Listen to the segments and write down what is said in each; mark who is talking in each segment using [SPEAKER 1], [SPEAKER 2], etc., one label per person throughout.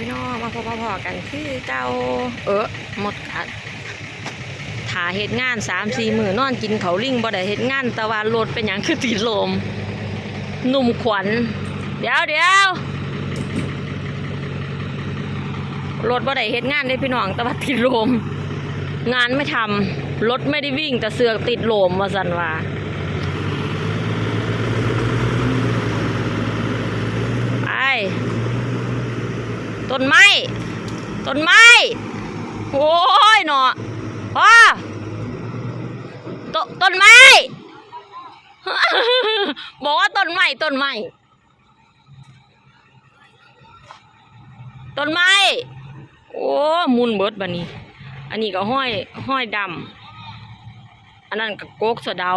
[SPEAKER 1] พี่น้องมาพบพอๆกันคือเจ้าเออหมดกัดถ่าเฮ็ดงานสามสี่มือนอนกินเขาลิงบ่ได้เฮ็ดงานต่ว่ารถเป็นหยังคือติดลมหนุ่มขวัญเดี๋ยวเดี๋ยวรถบ่ได้เฮ็ดงานได้พี่น้องต่ว่าติดลมงานไม่ทำรถไม่ได้วิ่งแต่เสือกติดลมว่าสันว่า ไป ต้นไม้ต้นไม้โอ้ยเนาะพ่อตต้นไม้บอกว่าต้นไม้ต้นไม้ต้นไม้โอ้มุนเบิดบันนี้ อันนี้ก็ห้อยห้อยดำอันนั้นก็โกกสะเดา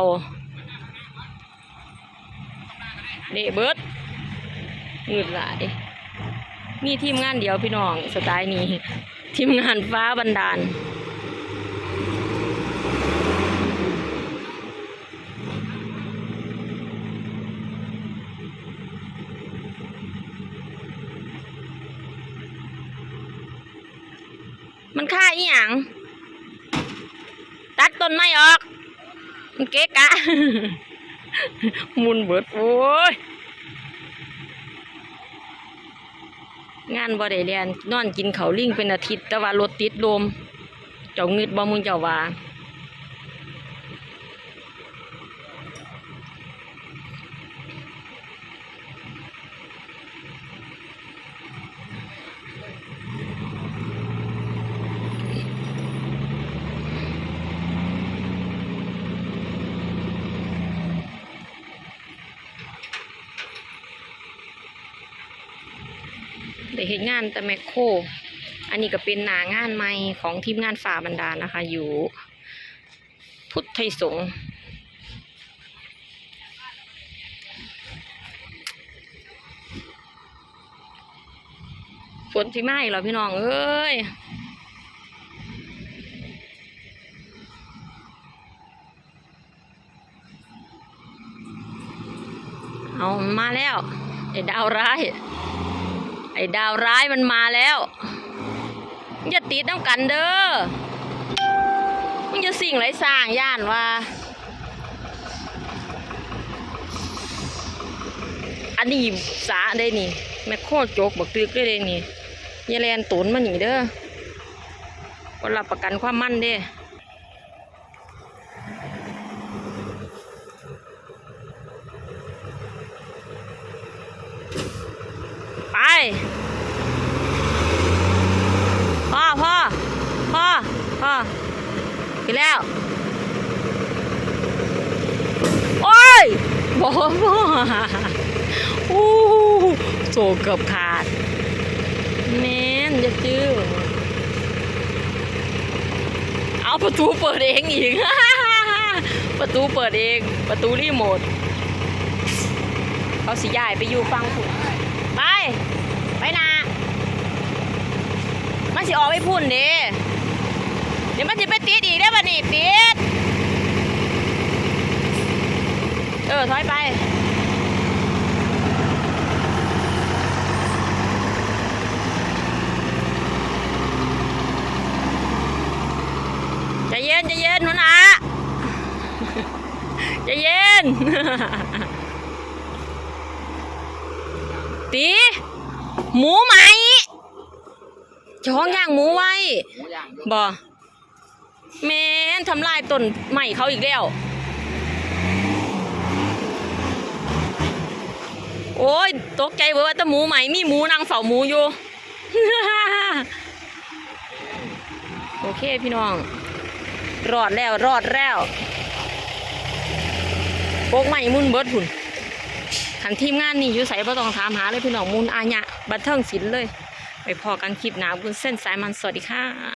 [SPEAKER 1] เดเบิดเงืดหลาย มีทีมงานเดียวพี่น้องสไตล์นี้ ทีมงานฟ้าบันดาลมันค่าอีหยังตัดต้นไม้ออก มันเก๊กอะมุนเบิด โอ้ย งานบ่ได้เรียนนอนกินเขาลิงเป็นอาทิตย์แต่ว่ารถติดลมเจ้าเงึดบ่มึงเจ้าว่า ได้เห็นงานแต่แมคโครอันนี้ก็เป็นหนางานใหม่ของทีมงานฝ่าบรรดานะคะ อยู่ พุทธไทยสงฆ์ฝนที่ไม้เหรอพี่น้อง เอ้ยเอามาแล้วไอ้ดาวร้าย ไอ้ดาวร้ายมันมาแล้ว อย่าติดน้ำกันเด้อมึงจะสิ่งไรสร้างย่านว่า อันนี้สาได้นี่ แม่โคตรโจกบักตึกได้เลยนี่อยาแลนตุนมาหนีเด้อก็รับประกันความมั่นเด้ ไป พ่อพ่อพ่อพ่อ ไปแล้ว โอ้ยบอกพ่ออู้โซเกือบขาดแมนจะจื้อเอาประตูเปิดเองอีก ประตูเปิดเอง ประตูรีโมทเขาสิยายไปอยู่ฟังผุนไป ไปนามันสิออกไปพุ่นเด้เดี๋ยวมันสิไปติดอีกได้อบัดนี้ติด เออถอยไปใจเย็นใจเย็นหนูนะใจเย็น ตีหมูไหมจ้องย่างหมูไว้บ่แม่นทำลายต้นใหม่เขาอีกแล้ว โอ้ย ตกใจเบิดว่าแต่หมูใหม่มีหมูนางเฝ้าหมูอยู่ โอเคพี่น้อง รอดแล้วรอดแล้วโปกใหม่มุนเบิดหุ่นขันทีมงานนี่อยู่ใส่บ่ต้องถามหาเลยพี่น้องมุนอาญะบัดเทิงศิลป์เลย ไปพอกันคลิปหนาบุญเส้นสายมันสวัสดีค่ะ